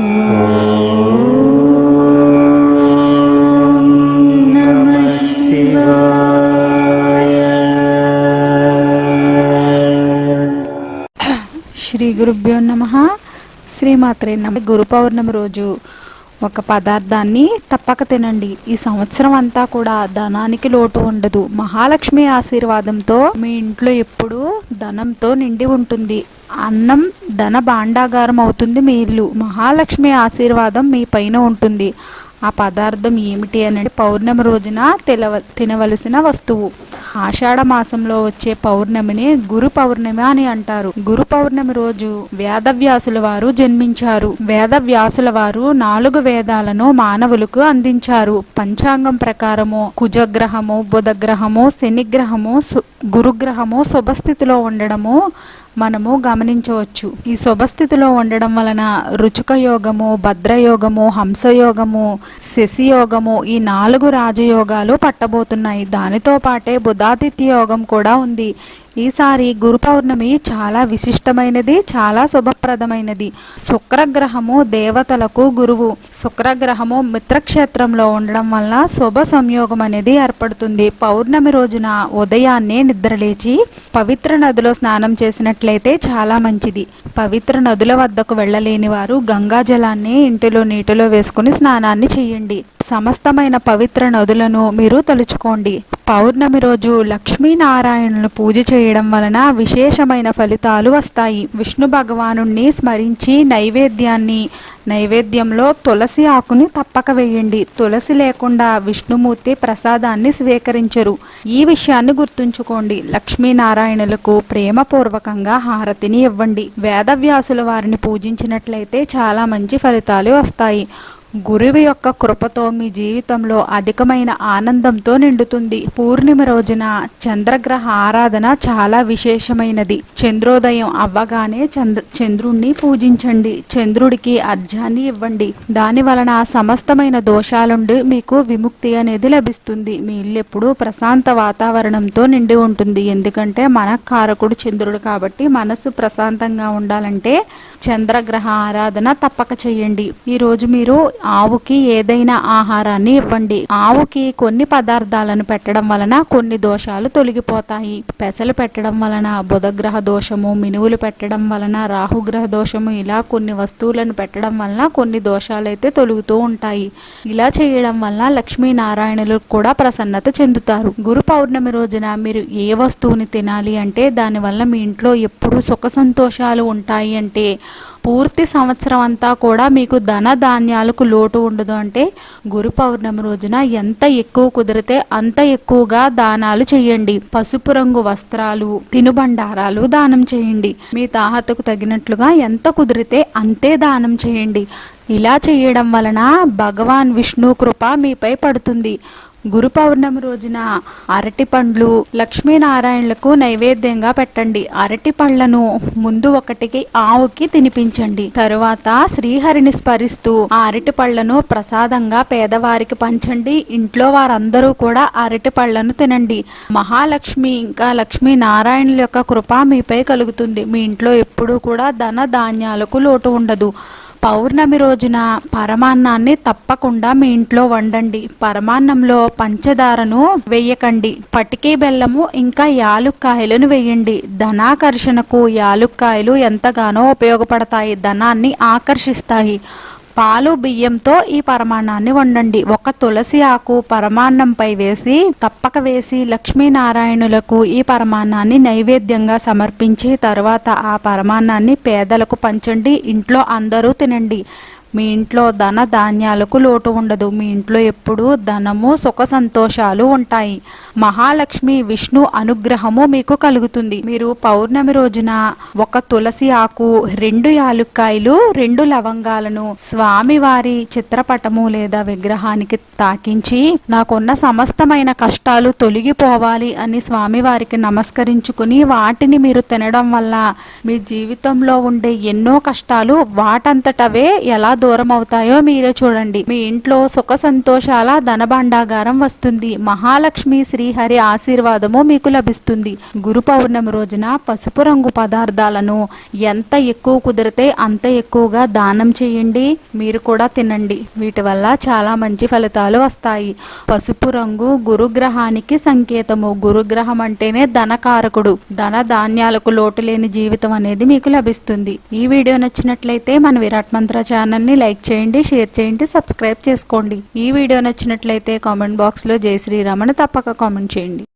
శ్రీ గురుభ్యో నమ. శ్రీమాత్రే నమ. గురు పౌర్ణమి రోజు. ఒక పదార్థాన్ని తప్పక తినండి. ఈ సంవత్సరం అంతా కూడా ధనానికి లోటు ఉండదు. మహాలక్ష్మి ఆశీర్వాదంతో మీ ఇంట్లో ఎప్పుడూ ధనంతో నిండి ఉంటుంది. అన్నం ధన భాండాగారం అవుతుంది మీ ఇల్లు. మహాలక్ష్మి ఆశీర్వాదం మీ పైన ఉంటుంది. ఆ పదార్థం ఏమిటి అనేది పౌర్ణమి రోజున తెలవ తినవలసిన వస్తువు. ఆషాఢ మాసంలో వచ్చే పౌర్ణమిని గురు పౌర్ణమి అని అంటారు. గురు పౌర్ణమి రోజు వేదవ్యాసుల వారు జన్మించారు. వేదవ్యాసుల వారు నాలుగు వేదాలను మానవులకు అందించారు. పంచాంగం ప్రకారము కుజగ్రహము బుధగ్రహము శనిగ్రహము గురుగ్రహము శుభస్థితిలో ఉండడము మనము గమనించవచ్చు. ఈ శుభస్థితిలో ఉండడం వలన రుచుక యోగము భద్రయోగము హంసయోగము శశియోగము ఈ నాలుగు రాజయోగాలు పట్టబోతున్నాయి. దానితో పాటే బుధాదిత్య యోగం కూడా ఉంది. ఈసారి గురు పౌర్ణమి చాలా విశిష్టమైనది చాలా శుభప్రదమైనది. శుక్రగ్రహము దేవతలకు గురువు. శుక్రగ్రహము మిత్రక్షేత్రంలో ఉండడం వల్ల శుభ సంయోగం అనేది ఏర్పడుతుంది. పౌర్ణమి రోజున ఉదయాన్నే నిద్రలేచి పవిత్ర నదిలో స్నానం చేసినట్లయితే చాలా మంచిది. పవిత్ర నదుల వద్దకు వెళ్ళలేని వారు గంగా జలాన్ని ఇంటిలో నీటిలో వేసుకుని స్నానాన్ని చేయండి. సమస్తమైన పవిత్ర నదులను మీరు తలుచుకోండి. పౌర్ణమి రోజు లక్ష్మీనారాయణను పూజ చేయడం వలన విశేషమైన ఫలితాలు వస్తాయి. విష్ణు భగవాను స్మరించి నైవేద్యాన్ని నైవేద్యంలో తులసి ఆకుని తప్పక వేయండి. తులసి లేకుండా విష్ణుమూర్తి ప్రసాదాన్ని స్వీకరించరు. ఈ విషయాన్ని గుర్తుంచుకోండి. లక్ష్మీనారాయణులకు ప్రేమపూర్వకంగా హారతిని ఇవ్వండి. వేదవ్యాసుల వారిని పూజించినట్లయితే చాలా మంచి ఫలితాలు వస్తాయి. గురువు యొక్క కృపతో మీ జీవితంలో అధికమైన ఆనందంతో నిండుతుంది. పూర్ణిమ రోజున చంద్రగ్రహ ఆరాధన చాలా విశేషమైనది. చంద్రోదయం అవ్వగానే చంద్ర చంద్రుణ్ణి పూజించండి. చంద్రుడికి అర్ఘ్యాన్ని ఇవ్వండి. దాని వలన సమస్తమైన దోషాలుండి మీకు విముక్తి అనేది లభిస్తుంది. మీ ఇల్లు ఎప్పుడూ ప్రశాంత వాతావరణంతో నిండి ఉంటుంది. ఎందుకంటే మన కారకుడు చంద్రుడు కాబట్టి మనసు ప్రశాంతంగా ఉండాలంటే చంద్రగ్రహ ఆరాధన తప్పక చేయండి. ఈరోజు మీరు ఆవుకి ఏదైనా ఆహారాన్ని ఇవ్వండి. ఆవుకి కొన్ని పదార్థాలను పెట్టడం వలన కొన్ని దోషాలు తొలగిపోతాయి. పెసలు పెట్టడం వలన బుధగ్రహ దోషము మినువులు పెట్టడం వలన రాహుగ్రహ దోషము ఇలా కొన్ని వస్తువులను పెట్టడం వలన కొన్ని దోషాలు అయితే తొలుగుతూ ఉంటాయి. ఇలా చేయడం వలన లక్ష్మీనారాయణులు కూడా ప్రసన్నత చెందుతారు. గురు పౌర్ణమి రోజున మీరు ఏ వస్తువుని తినాలి అంటే దానివల్ల మీ ఇంట్లో ఎప్పుడూ సుఖ సంతోషాలు ఉంటాయి అంటే పూర్తి సంవత్సరం అంతా కూడా మీకు ధన ధాన్యాలకు లోటు ఉండదు అంటే గురు పౌర్ణమి రోజున ఎంత ఎక్కువ కుదిరితే అంత ఎక్కువగా దానాలు చేయండి. పసుపు రంగు వస్త్రాలు తినుబండారాలు దానం చేయండి. మీ తాహతకు తగినట్లుగా ఎంత కుదిరితే అంతే దానం చేయండి. ఇలా చేయడం వలన భగవాన్ విష్ణు కృప మీపై పడుతుంది. గురు పౌర్ణమి రోజున అరటి పండ్లు లక్ష్మీనారాయణులకు నైవేద్యంగా పెట్టండి. అరటి పండ్లను ముందు ఒకటికి ఆవుకి తినిపించండి. తరువాత శ్రీహరిని స్మరిస్తూ ఆ అరటి పళ్ళను ప్రసాదంగా పేదవారికి పంచండి. ఇంట్లో వారందరూ కూడా అరటి పళ్ళను తినండి. మహాలక్ష్మి ఇంకా లక్ష్మీ నారాయణుల యొక్క కృప మీపై కలుగుతుంది. మీ ఇంట్లో ఎప్పుడూ కూడా ధన ధాన్యాలకు లోటు ఉండదు. పౌర్ణమి రోజున పరమాన్నాన్ని తప్పకుండా మీ ఇంట్లో వండండి. పరమాన్నంలో పంచదారను వేయకండి. పటికే బెల్లము ఇంకా యాలుక్కాయలను వేయండి. ధనాకర్షణకు యాలుక్కాయలు ఎంతగానో ఉపయోగపడతాయి. ధనాన్ని ఆకర్షిస్తాయి. పాలు బియ్యంతో ఈ పరమాన్నాన్ని వండండి. ఒక తులసి ఆకు పరమాన్నంపై వేసి తప్పక వేసి లక్ష్మీనారాయణులకు ఈ పరమాన్నాన్ని నైవేద్యంగా సమర్పించి తర్వాత ఆ పరమాన్నాన్ని పేదలకు పంచండి ఇంట్లో అందరూ తినండి. మీ ఇంట్లో ధన ధాన్యాలకు లోటు ఉండదు. మీ ఇంట్లో ఎప్పుడూ ధనము సుఖ సంతోషాలు ఉంటాయి. మహాలక్ష్మి విష్ణు అనుగ్రహము మీకు కలుగుతుంది. మీరు పౌర్ణమి రోజున ఒక తులసి ఆకు రెండు యాలుక్కాయలు రెండు లవంగాలను స్వామివారి చిత్రపటము లేదా విగ్రహానికి తాకించి నాకున్న సమస్తమైన కష్టాలు తొలగిపోవాలి అని స్వామివారికి నమస్కరించుకుని వాటిని మీరు తినడం వల్ల మీ జీవితంలో ఉండే ఎన్నో కష్టాలు వాటంతటవే ఎలా దూరం అవుతాయో మీరే చూడండి. మీ ఇంట్లో సుఖ సంతోషాల ధనభాండాగారం వస్తుంది. మహాలక్ష్మి శ్రీహరి ఆశీర్వాదము మీకు లభిస్తుంది. గురు పౌర్ణమి రోజున పసుపు రంగు పదార్థాలను ఎంత ఎక్కువ కుదిరితే అంత ఎక్కువగా దానం చేయండి. మీరు కూడా తినండి. వీటి వల్ల చాలా మంచి ఫలితాలు వస్తాయి. పసుపు రంగు గురుగ్రహానికి సంకేతము. గురుగ్రహం అంటేనే ధనకారకుడు. ధన ధాన్యాలకు లోటు లేని జీవితం అనేది మీకు లభిస్తుంది. ఈ వీడియో నచ్చినట్లయితే మన విరాట్ మంత్ర ఛానల్ని లైక్ చేయండి షేర్ చేయండి సబ్స్క్రైబ్ చేసుకోండి. ఈ వీడియో నచ్చినట్లయితే కామెంట్ బాక్స్లో జై శ్రీరామని తప్పక కామెంట్ చేయండి.